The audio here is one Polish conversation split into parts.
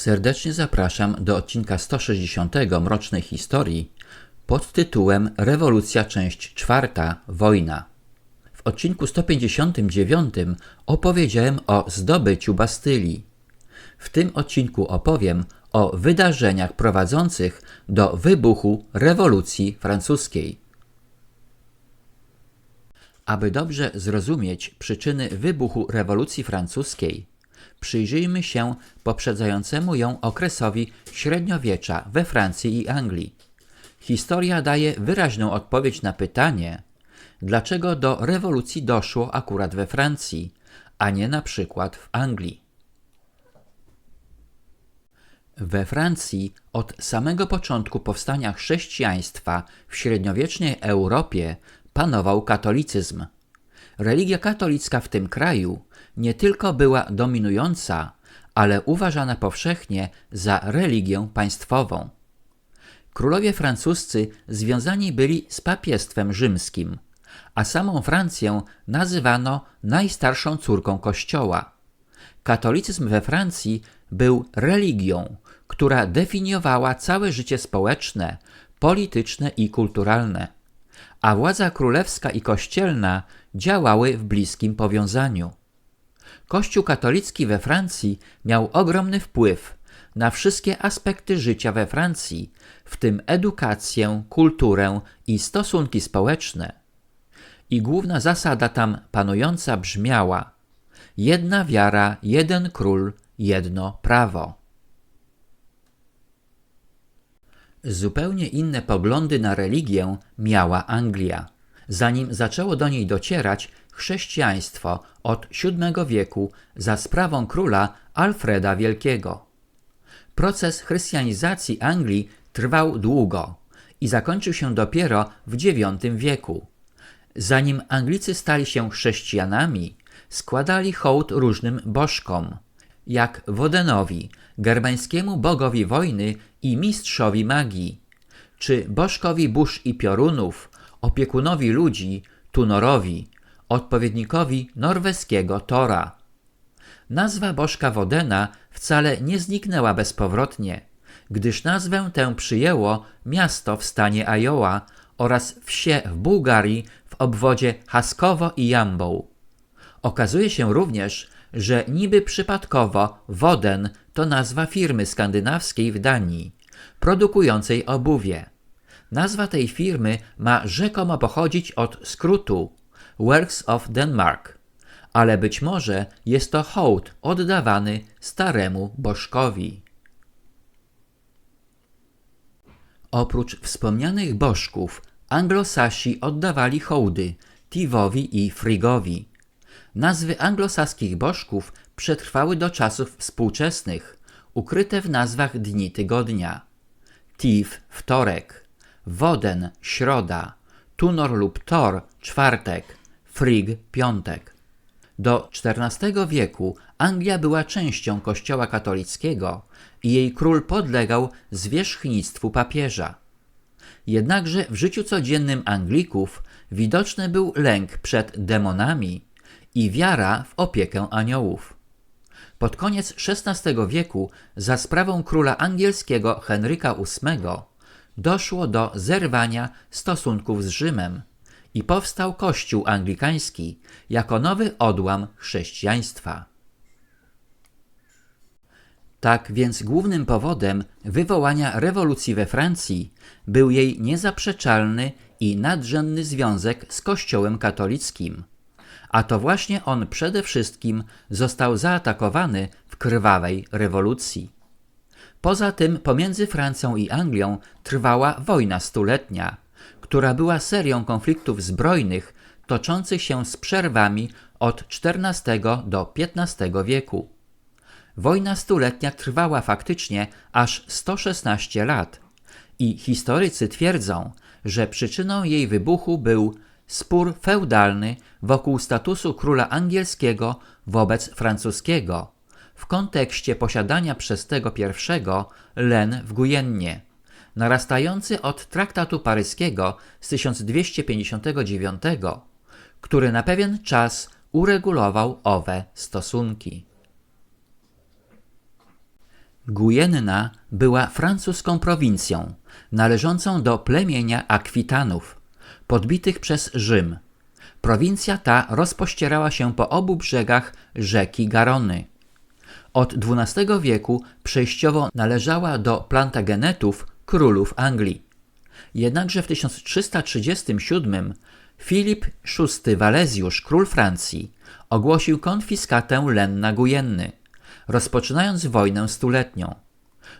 Serdecznie zapraszam do odcinka 160 Mrocznej Historii pod tytułem Rewolucja, część czwarta Wojna. W odcinku 159 opowiedziałem o zdobyciu Bastylii. W tym odcinku opowiem o wydarzeniach prowadzących do wybuchu rewolucji francuskiej. Aby dobrze zrozumieć przyczyny wybuchu rewolucji francuskiej, przyjrzyjmy się poprzedzającemu ją okresowi średniowiecza we Francji i Anglii. Historia daje wyraźną odpowiedź na pytanie, dlaczego do rewolucji doszło akurat we Francji, a nie na przykład w Anglii. We Francji od samego początku powstania chrześcijaństwa w średniowiecznej Europie panował katolicyzm. Religia katolicka w tym kraju nie tylko była dominująca, ale uważana powszechnie za religię państwową. Królowie francuscy związani byli z papiestwem rzymskim, a samą Francję nazywano najstarszą córką Kościoła. Katolicyzm we Francji był religią, która definiowała całe życie społeczne, polityczne i kulturalne, a władza królewska i kościelna działały w bliskim powiązaniu. Kościół katolicki we Francji miał ogromny wpływ na wszystkie aspekty życia we Francji, w tym edukację, kulturę i stosunki społeczne. I główna zasada tam panująca brzmiała: jedna wiara, jeden król, jedno prawo. Zupełnie inne poglądy na religię miała Anglia. Zanim zaczęło do niej docierać chrześcijaństwo od VII wieku za sprawą króla Alfreda Wielkiego. Proces chrystianizacji Anglii trwał długo i zakończył się dopiero w IX wieku. Zanim Anglicy stali się chrześcijanami, składali hołd różnym bożkom, jak Wodenowi, germańskiemu bogowi wojny i mistrzowi magii, czy bożkowi burz i piorunów, opiekunowi ludzi, Tunorowi, odpowiednikowi norweskiego Tora. Nazwa bożka Wodena wcale nie zniknęła bezpowrotnie, gdyż nazwę tę przyjęło miasto w stanie Iowa oraz wsie w Bułgarii w obwodzie Haskowo i Jambą. Okazuje się również, że niby przypadkowo Woden to nazwa firmy skandynawskiej w Danii, produkującej obuwie. Nazwa tej firmy ma rzekomo pochodzić od skrótu Works of Denmark, ale być może jest to hołd oddawany staremu bożkowi. Oprócz wspomnianych bożków, anglosasi oddawali hołdy Tivowi i Frigowi. Nazwy anglosaskich bożków przetrwały do czasów współczesnych, ukryte w nazwach dni tygodnia. Tiv wtorek, Woden środa, Tunor lub Tor czwartek, Frigg piątek. Do XIV wieku Anglia była częścią kościoła katolickiego i jej król podlegał zwierzchnictwu papieża. Jednakże w życiu codziennym Anglików widoczny był lęk przed demonami i wiara w opiekę aniołów. Pod koniec XVI wieku za sprawą króla angielskiego Henryka VIII doszło do zerwania stosunków z Rzymem i powstał Kościół Anglikański jako nowy odłam chrześcijaństwa. Tak więc głównym powodem wywołania rewolucji we Francji był jej niezaprzeczalny i nadrzędny związek z Kościołem katolickim, a to właśnie on przede wszystkim został zaatakowany w krwawej rewolucji. Poza tym pomiędzy Francją i Anglią trwała wojna stuletnia, która była serią konfliktów zbrojnych toczących się z przerwami od XIV do XV wieku. Wojna stuletnia trwała faktycznie aż 116 lat i historycy twierdzą, że przyczyną jej wybuchu był spór feudalny wokół statusu króla angielskiego wobec francuskiego w kontekście posiadania przez tego pierwszego len w Gujennie, narastający od traktatu paryskiego z 1259, który na pewien czas uregulował owe stosunki. Gujenna była francuską prowincją, należącą do plemienia Akwitanów, podbitych przez Rzym. Prowincja ta rozpościerała się po obu brzegach rzeki Garony. Od XII wieku przejściowo należała do Plantagenetów, królów Anglii. Jednakże w 1337 Filip VI Walezjusz, król Francji, ogłosił konfiskatę Lenna Gujenny, rozpoczynając wojnę stuletnią.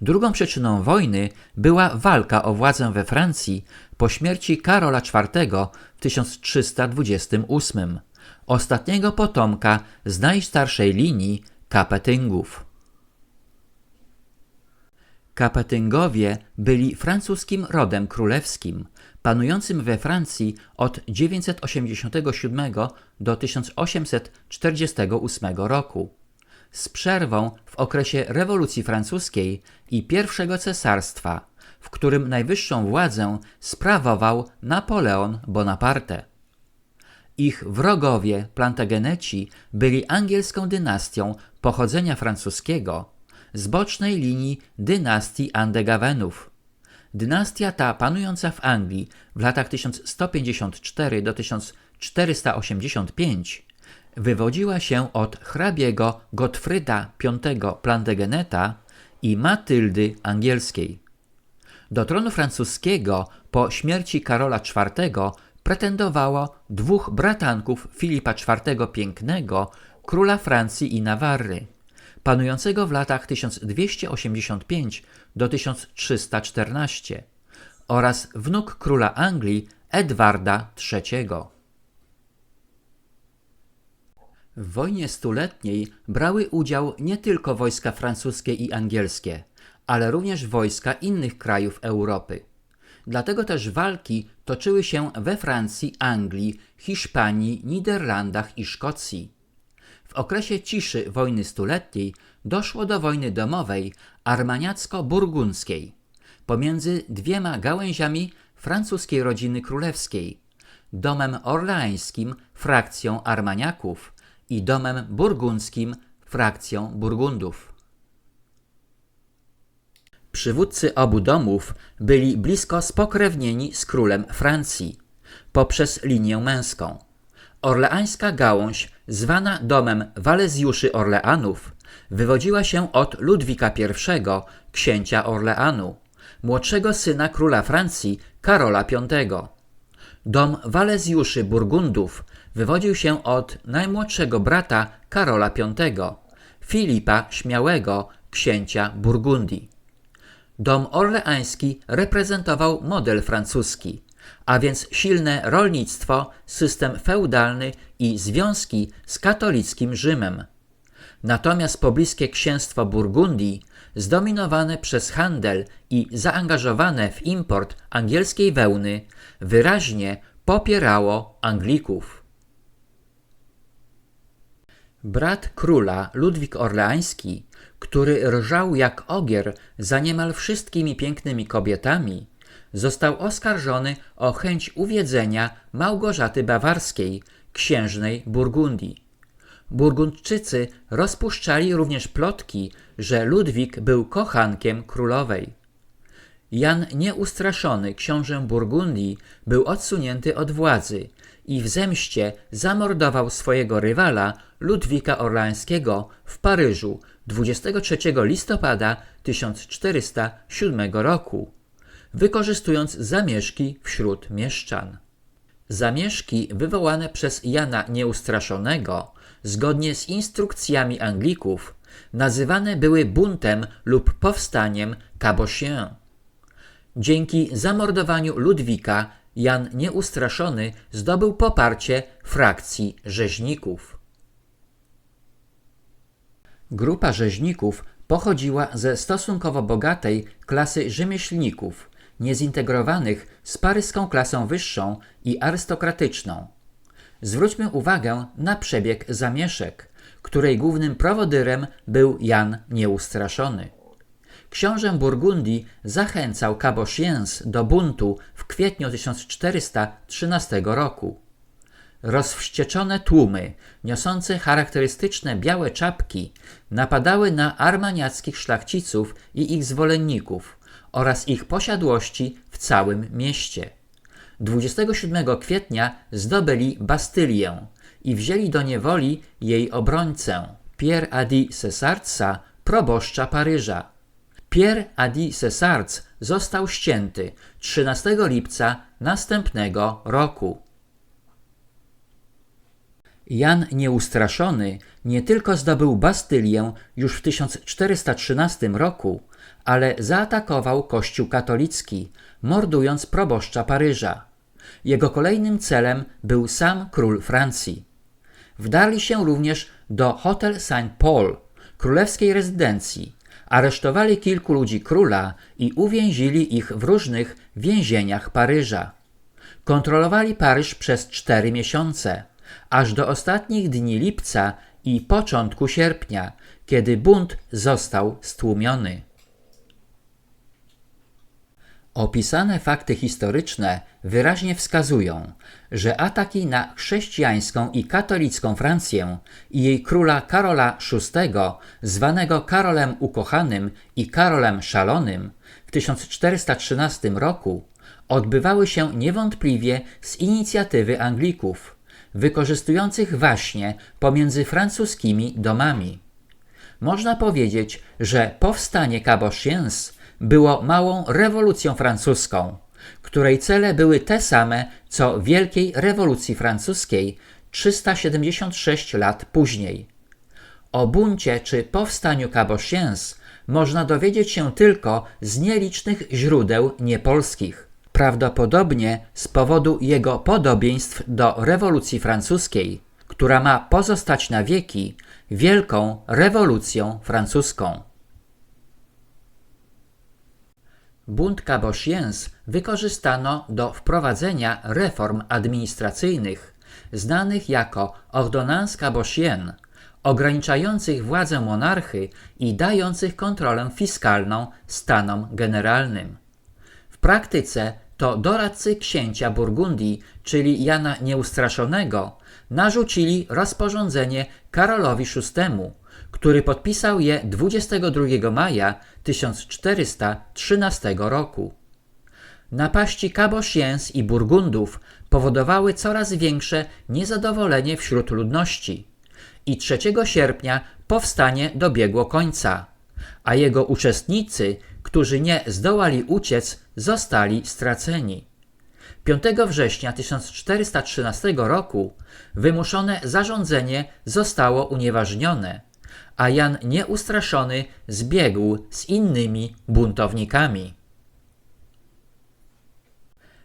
Drugą przyczyną wojny była walka o władzę we Francji po śmierci Karola IV w 1328, ostatniego potomka z najstarszej linii Kapetyngów. Kapetyngowie byli francuskim rodem królewskim, panującym we Francji od 987 do 1848 roku. Z przerwą w okresie rewolucji francuskiej i pierwszego cesarstwa, w którym najwyższą władzę sprawował Napoleon Bonaparte. Ich wrogowie, Plantageneci, byli angielską dynastią pochodzenia francuskiego z bocznej linii dynastii Andegawenów. Dynastia ta panująca w Anglii w latach 1154 do 1485 wywodziła się od hrabiego Gottfryda V Plantageneta i Matyldy Angielskiej. Do tronu francuskiego po śmierci Karola IV pretendowało dwóch bratanków Filipa IV Pięknego, króla Francji i Nawarry, panującego w latach 1285 do 1314 oraz wnuk króla Anglii Edwarda III. W wojnie stuletniej brały udział nie tylko wojska francuskie i angielskie, ale również wojska innych krajów Europy. Dlatego też walki toczyły się we Francji, Anglii, Hiszpanii, Niderlandach i Szkocji. W okresie ciszy wojny stuletniej doszło do wojny domowej armaniacko-burgundzkiej pomiędzy dwiema gałęziami francuskiej rodziny królewskiej, domem orleańskim, frakcją Armaniaków i domem burgundzkim, frakcją Burgundów. Przywódcy obu domów byli blisko spokrewnieni z królem Francji poprzez linię męską. Orleańska gałąź, zwana domem Walezjuszy Orleanów, wywodziła się od Ludwika I, księcia Orleanu, młodszego syna króla Francji Karola V. Dom Walezjuszy Burgundów wywodził się od najmłodszego brata Karola V, Filipa Śmiałego, księcia Burgundii. Dom orleański reprezentował model francuski, a więc silne rolnictwo, system feudalny i związki z katolickim Rzymem. Natomiast pobliskie księstwo Burgundii, zdominowane przez handel i zaangażowane w import angielskiej wełny, wyraźnie popierało Anglików. Brat króla Ludwik Orleański, który rżał jak ogier za niemal wszystkimi pięknymi kobietami, został oskarżony o chęć uwiedzenia Małgorzaty Bawarskiej, księżnej Burgundii. Burgundczycy rozpuszczali również plotki, że Ludwik był kochankiem królowej. Jan Nieustraszony, książę Burgundii, był odsunięty od władzy i w zemście zamordował swojego rywala Ludwika Orlańskiego w Paryżu 23 listopada 1407 roku, wykorzystując zamieszki wśród mieszczan. Zamieszki wywołane przez Jana Nieustraszonego, zgodnie z instrukcjami Anglików, nazywane były buntem lub powstaniem Cabochien. Dzięki zamordowaniu Ludwika Jan Nieustraszony zdobył poparcie frakcji rzeźników. Grupa rzeźników pochodziła ze stosunkowo bogatej klasy rzemieślników, niezintegrowanych z paryską klasą wyższą i arystokratyczną. Zwróćmy uwagę na przebieg zamieszek, której głównym prowodyrem był Jan Nieustraszony. Książę Burgundii zachęcał Cabochiens do buntu w kwietniu 1413 roku. rozwścieczone tłumy, niosące charakterystyczne białe czapki, napadały na armaniackich szlachciców i ich zwolenników oraz ich posiadłości w całym mieście. 27 kwietnia zdobyli Bastylię i wzięli do niewoli jej obrońcę, Pierre Adi Cesarca, proboszcza Paryża. Pierre Adi Cesarc został ścięty 13 lipca następnego roku. Jan Nieustraszony nie tylko zdobył Bastylię już w 1413 roku, ale zaatakował Kościół katolicki, mordując proboszcza Paryża. Jego kolejnym celem był sam król Francji. Wdarli się również do Hotel Saint Paul, królewskiej rezydencji, aresztowali kilku ludzi króla i uwięzili ich w różnych więzieniach Paryża. Kontrolowali Paryż przez cztery miesiące, aż do ostatnich dni lipca i początku sierpnia, kiedy bunt został stłumiony. Opisane fakty historyczne wyraźnie wskazują, że ataki na chrześcijańską i katolicką Francję i jej króla Karola VI, zwanego Karolem Ukochanym i Karolem Szalonym, w 1413 roku odbywały się niewątpliwie z inicjatywy Anglików, wykorzystujących właśnie pomiędzy francuskimi domami. Można powiedzieć, że powstanie Cabochiens było małą rewolucją francuską, której cele były te same co Wielkiej Rewolucji Francuskiej 376 lat później. O buncie czy powstaniu Cabochiens można dowiedzieć się tylko z nielicznych źródeł niepolskich. Prawdopodobnie z powodu jego podobieństw do rewolucji francuskiej, która ma pozostać na wieki Wielką Rewolucją Francuską. Bunt Cabochiens wykorzystano do wprowadzenia reform administracyjnych, znanych jako Ordonnance Cabochien, ograniczających władzę monarchy i dających kontrolę fiskalną stanom generalnym. W praktyce to doradcy księcia Burgundii, czyli Jana Nieustraszonego, narzucili rozporządzenie Karolowi VI, który podpisał je 22 maja 1413 roku. Napaści Kabosiens i Burgundów powodowały coraz większe niezadowolenie wśród ludności i 3 sierpnia powstanie dobiegło końca, a jego uczestnicy, którzy nie zdołali uciec, zostali straceni. 5 września 1413 roku wymuszone zarządzenie zostało unieważnione – a Jan nieustraszony zbiegł z innymi buntownikami.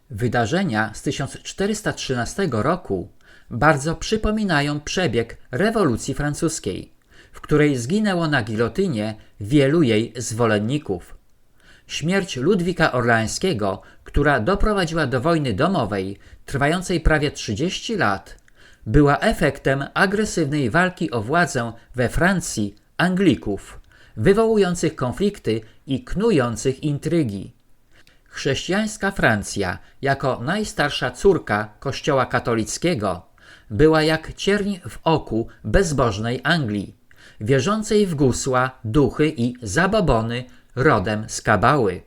Wydarzenia z 1413 roku bardzo przypominają przebieg rewolucji francuskiej, w której zginęło na gilotynie wielu jej zwolenników. Śmierć Ludwika Orlańskiego, która doprowadziła do wojny domowej trwającej prawie 30 lat, była efektem agresywnej walki o władzę we Francji Anglików, wywołujących konflikty i knujących intrygi. Chrześcijańska Francja, jako najstarsza córka Kościoła katolickiego, była jak cierń w oku bezbożnej Anglii, wierzącej w gusła, duchy i zabobony rodem z kabały.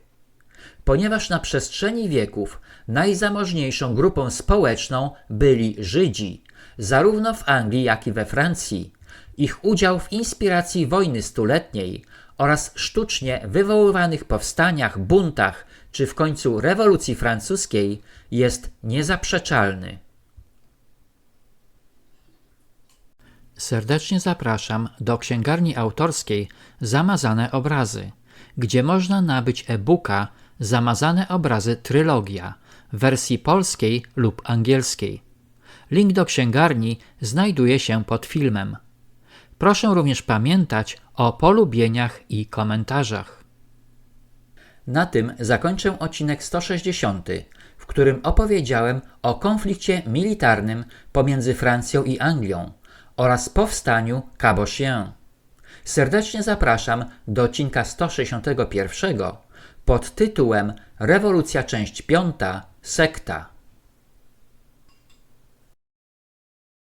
Ponieważ na przestrzeni wieków najzamożniejszą grupą społeczną byli Żydzi, zarówno w Anglii, jak i we Francji. Ich udział w inspiracji wojny stuletniej oraz sztucznie wywoływanych powstaniach, buntach czy w końcu rewolucji francuskiej jest niezaprzeczalny. Serdecznie zapraszam do księgarni autorskiej Zamazane Obrazy, gdzie można nabyć e-booka Zamazane Obrazy Trylogia w wersji polskiej lub angielskiej. Link do księgarni znajduje się pod filmem. Proszę również pamiętać o polubieniach i komentarzach. Na tym zakończę odcinek 160, w którym opowiedziałem o konflikcie militarnym pomiędzy Francją i Anglią oraz powstaniu Cabochien. Serdecznie zapraszam do odcinka 161 pod tytułem Rewolucja część 5 Sekta.